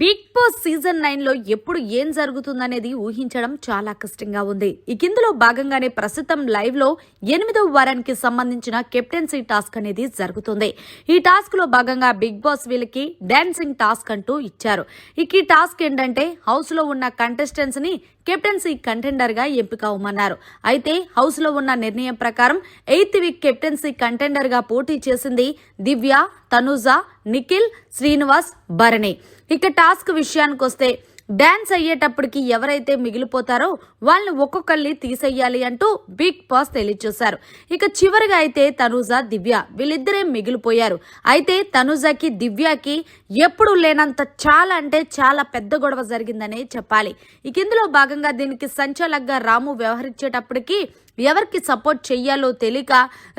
Big boss season నైన్లో ఎప్పుడు ఏం జరుగుతుందనేది ఊహించడం చాలా కష్టంగా ఉంది. ఇక ఇందులో భాగంగానే ప్రస్తుతం లైవ్లో ఎనిమిదవ వారానికి సంబంధించిన కెప్టెన్సీ టాస్క్ అనేది జరుగుతుంది. ఈ టాస్క్లో భాగంగా బిగ్ బాస్ వీళ్ళకి డాన్సింగ్ టాస్క్ అంటూ ఇచ్చారు. ఇక ఈ టాస్క్ ఏంటంటే హౌస్లో ఉన్న కంటెస్టెంట్స్ని కెప్టెన్సీ కంటెండర్గా ఎంపిక అవ్వమన్నారు. అయితే హౌస్లో ఉన్న నిర్ణయం ప్రకారం ఎయిత్ వీక్ కెప్టెన్సీ కంటెండర్గా పోటీ చేసింది దివ్య తనుజ నిఖిల్ శ్రీనివాస్ భరణి. ఇక టాస్క్ విషయానికి డ్యాన్స్ అయ్యేటప్పటికి ఎవరైతే మిగిలిపోతారో వాళ్ళని ఒక్కొక్కరిని తీసేయాలి అంటూ బిగ్ బాస్ తెలియచేశారు ఇక చివరిగా అయితే తనూజ దివ్య వీళ్ళిద్దరే మిగిలిపోయారు. అయితే తనూజకి దివ్యకి ఎప్పుడు లేనంత చాలా అంటే చాలా పెద్ద గొడవ జరిగిందనే చెప్పాలి. ఇక ఇందులో భాగంగా దీనికి సంచాలక్గా రాము వ్యవహరించేటప్పటికి ఎవరికి సపోర్ట్ చెయ్యాలో తెలియక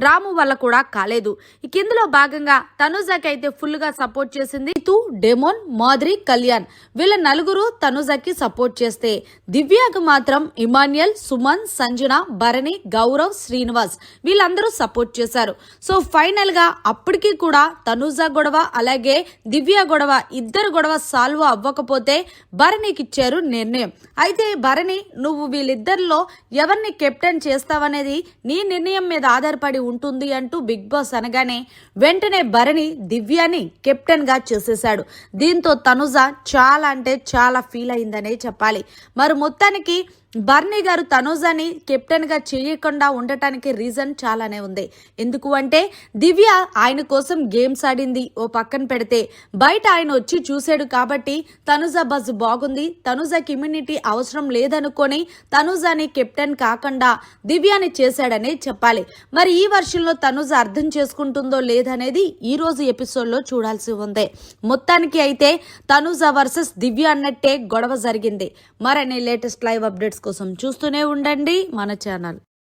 రాము వల్ల కూడా కాలేదు. ఇక ఇందులో భాగంగా తనుజకి అయితే ఫుల్గా సపోర్ట్ చేసింది తూ డెమోన్ మాదిరి కళ్యాణ్ వీళ్ళ నలుగురు తనుజకి సపోర్ట్ చేస్తే. దివ్యకు మాత్రం ఇమాన్యుయల్ సుమన్ సంజన భరణి గౌరవ్ శ్రీనివాస్ వీళ్ళందరూ సపోర్ట్ చేశారు. సో ఫైనల్గా అప్పటికి కూడా తనుజ గొడవ అలాగే దివ్య గొడవ ఇద్దరు గొడవ సాల్వ్ అవ్వకపోతే భరణికి ఇచ్చారు నిర్ణయం. అయితే భరణి నువ్వు వీళ్ళిద్దరిలో ఎవరిని కెప్టెన్ చేస్తావనేది నీ నిర్ణయం మీద ఆధారపడి ఉంటుంది అంటూ బిగ్ బాస్ అనగానే వెంటనే భరణి దివ్యాని కెప్టెన్గా చేసేశాడు. దీంతో తనుజ చాలా అంటే చాలా ఫీల్ అయిందనే చెప్పాలి. మరి మొత్తానికి బర్నీ గారు తనూజాని కెప్టెన్గా చేయకుండా ఉండటానికి రీజన్ చాలానే ఉంది. ఎందుకు అంటే దివ్య ఆయన కోసం గేమ్స్ ఆడింది ఓ పక్కన పెడితే. బయట ఆయన వచ్చి చూశాడు కాబట్టి తనుజ బజ్ బాగుంది. తనుజకి ఇమ్యూనిటీ అవసరం లేదనుకొని తనుజాని కెప్టెన్ కాకుండా దివ్యాని చేశాడనే చెప్పాలి. మరి ఈ వర్షంలో తనుజ అర్థం చేసుకుంటుందో లేదనేది ఈ రోజు ఎపిసోడ్లో చూడాల్సి ఉంది. మొత్తానికి అయితే తనుజ వర్సెస్ దివ్య అన్నట్టే గొడవ జరిగింది. మరని లేటెస్ట్ లైవ్ అప్డేట్స్ కోసం చూస్తూనే ఉండండి మన ఛానల్.